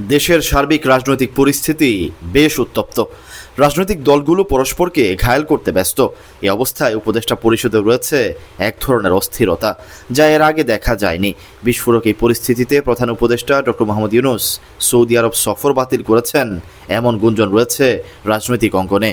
দেশের সার্বিক রাজনৈতিক পরিস্থিতি বেশ উত্তপ্ত। রাজনৈতিক দলগুলো পরস্পরকে ঘায়াল করতে ব্যস্ত। এ অবস্থায় উপদেষ্টা পরিষদে রয়েছে এক ধরনের অস্থিরতা, যা এর আগে দেখা যায়নি। বিস্ফোরক এই পরিস্থিতিতে প্রধান উপদেষ্টা doctor Mohammad Yunus Saudi Arab সফর বাতিল করেছেন। এমন গুঞ্জন রয়েছে রাজনৈতিক অঙ্গনে।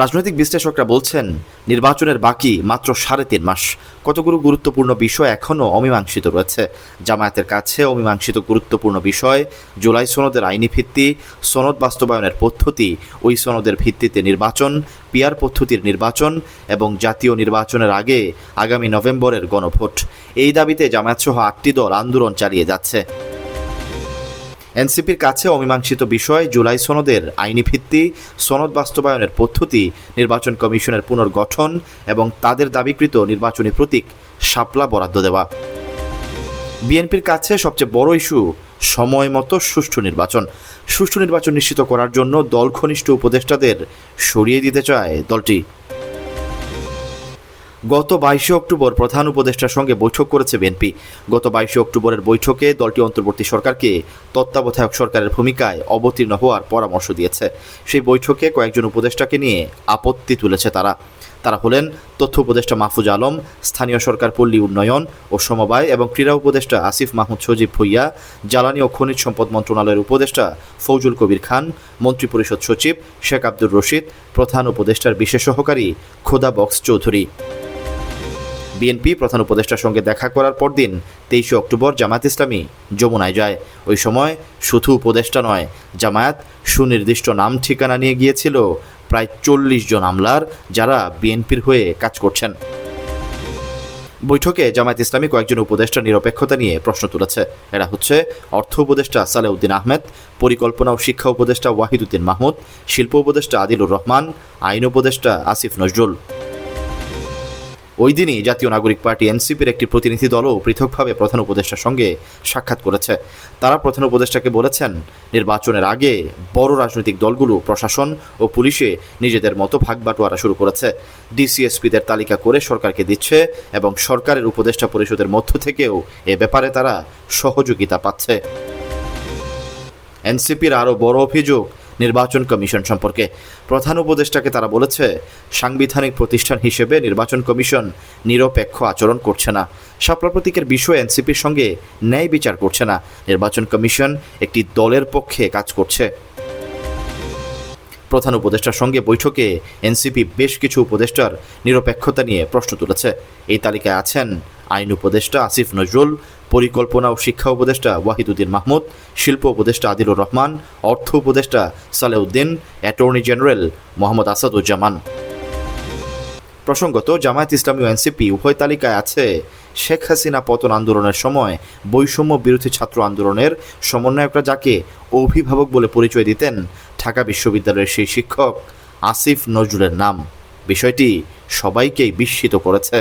রাজনৈতিক বিশ্লেষকরা বলছেন, নির্বাচনের বাকি মাত্র সাড়ে তিন মাস। কতগুলো গুরুত্বপূর্ণ বিষয় এখনও অমীমাংসিত রয়েছে। জামায়াতের কাছে অমীমাংসিত গুরুত্বপূর্ণ বিষয়, জুলাই সনদের আইনি ভিত্তি, সনদ বাস্তবায়নের পদ্ধতি, ওই সনদের ভিত্তিতে নির্বাচন পিয়ার পদ্ধতির নির্বাচন এবং জাতীয় নির্বাচনের আগে আগামী নভেম্বরের গণভোট। এই দাবিতে জামায়াতসহ আটটি দল আন্দোলন চালিয়ে যাচ্ছে। এনসিপির কাছে অমীমাংসিত বিষয়, জুলাই সনদের আইনি ভিত্তি, সনদ বাস্তবায়নের পদ্ধতি, নির্বাচন কমিশনের পুনর্গঠন এবং তাদের দাবিকৃত নির্বাচনী প্রতীক শাপলা বরাদ্দ দেওয়া। বিএনপির কাছে সবচেয়ে বড় ইস্যু সময় মতো সুষ্ঠু নির্বাচন। সুষ্ঠু নির্বাচন নিশ্চিত করার জন্য দল ঘনিষ্ঠ উপদেষ্টাদের সরিয়ে দিতে চায় দলটি। গত বাইশে অক্টোবর প্রধান উপদেষ্টার সঙ্গে বৈঠক করেছে বিএনপি। গত বাইশে অক্টোবরের বৈঠকে দলটি অন্তর্বর্তী সরকারকে তত্ত্বাবধায়ক সরকারের ভূমিকায় অবতীর্ণ হওয়ার পরামর্শ দিয়েছে। সেই বৈঠকে কয়েকজন উপদেষ্টাকে নিয়ে আপত্তি তুলেছে তারা। তারা হলেন তথ্য উপদেষ্টা মাহফুজ আলম, স্থানীয় সরকার পল্লী উন্নয়ন ও সমবায় এবং ক্রীড়া উপদেষ্টা আসিফ মাহমুদ সজীব ভুইয়া, জ্বালানি ও খনিজ সম্পদ মন্ত্রণালয়ের উপদেষ্টা ফৌজুল কবির খান, মন্ত্রিপরিষদ সচিব শেখ আব্দুর রশিদ, প্রধান উপদেষ্টার বিশেষ সহকারী খোদা বক্স চৌধুরী। বিএনপি প্রধান উপদেষ্টার সঙ্গে দেখা করার পরদিন তেইশে অক্টোবর জামায়াত ইসলামী যমুনায় যায়। ওই সময় শুধু উপদেষ্টা নয়, জামায়াত সুনির্দিষ্ট নাম ঠিকানা নিয়ে গিয়েছিল প্রায় চল্লিশ জন আমলার যারা বিএনপির হয়ে কাজ করছেন। বৈঠকে জামায়াত ইসলামী কয়েকজন উপদেষ্টা নিরপেক্ষতা নিয়ে প্রশ্ন তুলেছে। এরা হচ্ছে অর্থ উপদেষ্টা সালেউদ্দিন আহমেদ, পরিকল্পনা ও শিক্ষা উপদেষ্টা ওয়াহিদুদ্দিন মাহমুদ, শিল্প উপদেষ্টা আদিলুর রহমান, আইন উপদেষ্টা আসিফ নজরুল। ওই দিনই জাতীয় নাগরিক পার্টি এনসিপির একটি প্রতিনিধি দলও পৃথকভাবে প্রধান উপদেষ্টার সঙ্গে সাক্ষাৎ করেছে। তারা প্রধান উপদেষ্টাকে বলেছেন, নির্বাচনের আগে বড় রাজনৈতিক দলগুলো প্রশাসন ও পুলিশে নিজেদের মতো ভাগ বাটোয়ারা শুরু করেছে। ডিসিএসপিদের তালিকা করে সরকারকে দিচ্ছে এবং সরকারের উপদেষ্টা পরিষদের মধ্য থেকেও এ ব্যাপারে তারা সহযোগিতা পাচ্ছে। এনসিপির আরও বড় অভিযোগ নির্বাচন কমিশন সম্পর্কে। প্রধান উপদেষ্টাকে তারা বলেছে, সাংবিধানিক প্রতিষ্ঠান হিসেবে নির্বাচন কমিশন নিরপেক্ষ আচরণ করছে না। শাপলা প্রতীকের বিষয়ে এনসিপির সঙ্গে ন্যায় বিচার করছে না। নির্বাচন কমিশন একটি দলের পক্ষে কাজ করছে। প্রধান উপদেষ্টার সঙ্গে বৈঠকে এনসিপি বেশ কিছু উপদেষ্টার নিরপেক্ষতা নিয়ে প্রশ্ন তুলেছে। এই তালিকায় আছেন আইন উপদেষ্টা আসিফ নজরুল, পরিকল্পনা ও শিক্ষা উপদেষ্টা ওয়াহিদুদ্দিন মাহমুদ, শিল্প উপদেষ্টা আদিলুর রহমান, অর্থ উপদেষ্টা সালেউদ্দিন, অ্যাটর্নি জেনারেল মোহাম্মদ আসাদুজ্জামান। প্রসঙ্গত, জামায়াত ইসলামী ও এনসিপি উভয় তালিকায় আছে শেখ হাসিনা পতন আন্দোলনের সময় বৈষম্য বিরোধী ছাত্র আন্দোলনের সমন্বয়করা যাকে অভিভাবক বলে পরিচয় দিতেন ঢাকা বিশ্ববিদ্যালয়ের সেই শিক্ষক আসিফ নজরুলের নাম। বিষয়টি সবাইকেই বিস্মিত করেছে।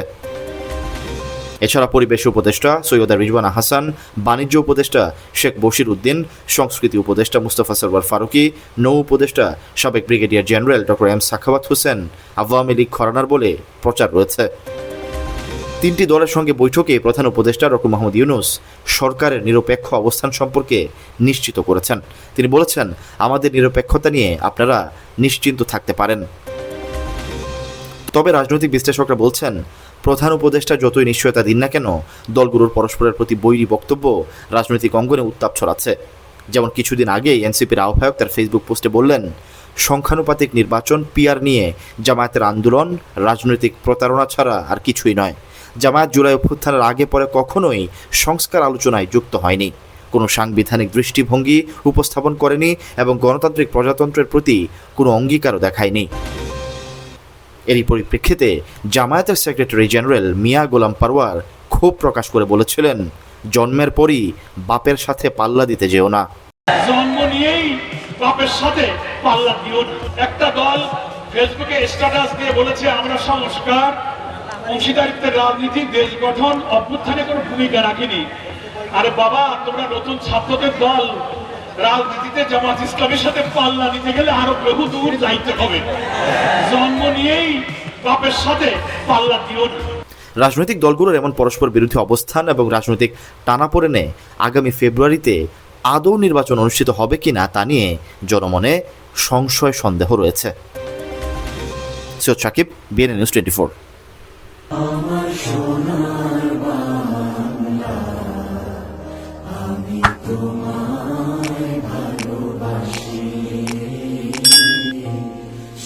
এছাড়া পরিবেশ উপদেষ্টা সৈয়দা রিজওয়ানা হাসান, বাণিজ্য উপদেষ্টা শেখ বশির উদ্দিন, সংস্কৃতি উপদেষ্টা মুস্তফা সরওয়ার ফারুকি, নৌ উপদেষ্টা সাবেক brigadier general doctor M Sakhawat Hossain, Awami League খরানার বলে প্রচার রয়েছে। তিনটি দলের সঙ্গে বৈঠকে প্রধান উপদেষ্টা ডক্টর মোহাম্মদ ইউনুস সরকারের নিরপেক্ষ অবস্থান সম্পর্কে নিশ্চিত করেছেন। তিনি বলেছেন, আমাদের নিরপেক্ষতা নিয়ে আপনারা নিশ্চিন্ত থাকতে পারেন। তবে রাজনৈতিক বিশ্লেষকরা বলছেন, প্রধান উপদেষ্টা যতই নিশ্চয়তা দিন না কেন, দলগুলোর পরস্পরের প্রতি বৈরী বক্তব্য রাজনৈতিক অঙ্গনে উত্তাপ ছড়াচ্ছে। যেমন কিছুদিন আগেই এনসিপির আহ্বায়ক তার ফেসবুক পোস্টে বললেন, সংখ্যানুপাতিক নির্বাচন পিয়ার নিয়ে জামায়াতের আন্দোলন, রাজনৈতিক প্রতারণা ছাড়া আর কিছুই নয়। জামায়াত জুলাই অভ্যুত্থানের আগে পরে কখনোই সংস্কার আলোচনায় যুক্ত হয়নি। কোনো সাংবিধানিক দৃষ্টিভঙ্গি উপস্থাপন করেনি এবং গণতান্ত্রিক প্রজাতন্ত্রের প্রতি কোনো অঙ্গীকারও দেখায়নি। এরই পরিপ্রেক্ষিতে জামায়াতের সেক্রেটারি জেনারেল মিয়া গোলাম পারওয়ার ক্ষোভ প্রকাশ করে বলেছিলেন, জন্মের পরই বাপের সাথে পাল্লা দিতে যেও না। জন্ম নিয়েই বাপের সাথে পাল্লা দিও না। একটা দল ফেসবুকে স্ট্যাটাস দিয়ে বলেছে, আমরা সংস্কার অংশীদারিত্বের রাজনীতি, দেশ গঠন অভ্যুত্থানে কোনো ভূমিকা রাখিনি। আরে বাবা, তোমরা নতুন ছাত্রদের দল। রাজনীতিতে জামাত ইসলামের সাথে পাল্লা নিতে গেলে আরও বহু দূর যাইতে হবে। জন্ম নিয়েই বাপের সাথে পাল্লা দিও না। রাজনৈতিক দলগুলোর এমন পরস্পর বিরোধী অবস্থান এবং রাজনৈতিক টানাপোড়েনে আগামী ফেব্রুয়ারিতে আদৌ নির্বাচন অনুষ্ঠিত হবে কিনা তা নিয়ে জনমনে সংশয়, সন্দেহ রয়েছে। Syed Sakib BNA news twenty আমার সোনার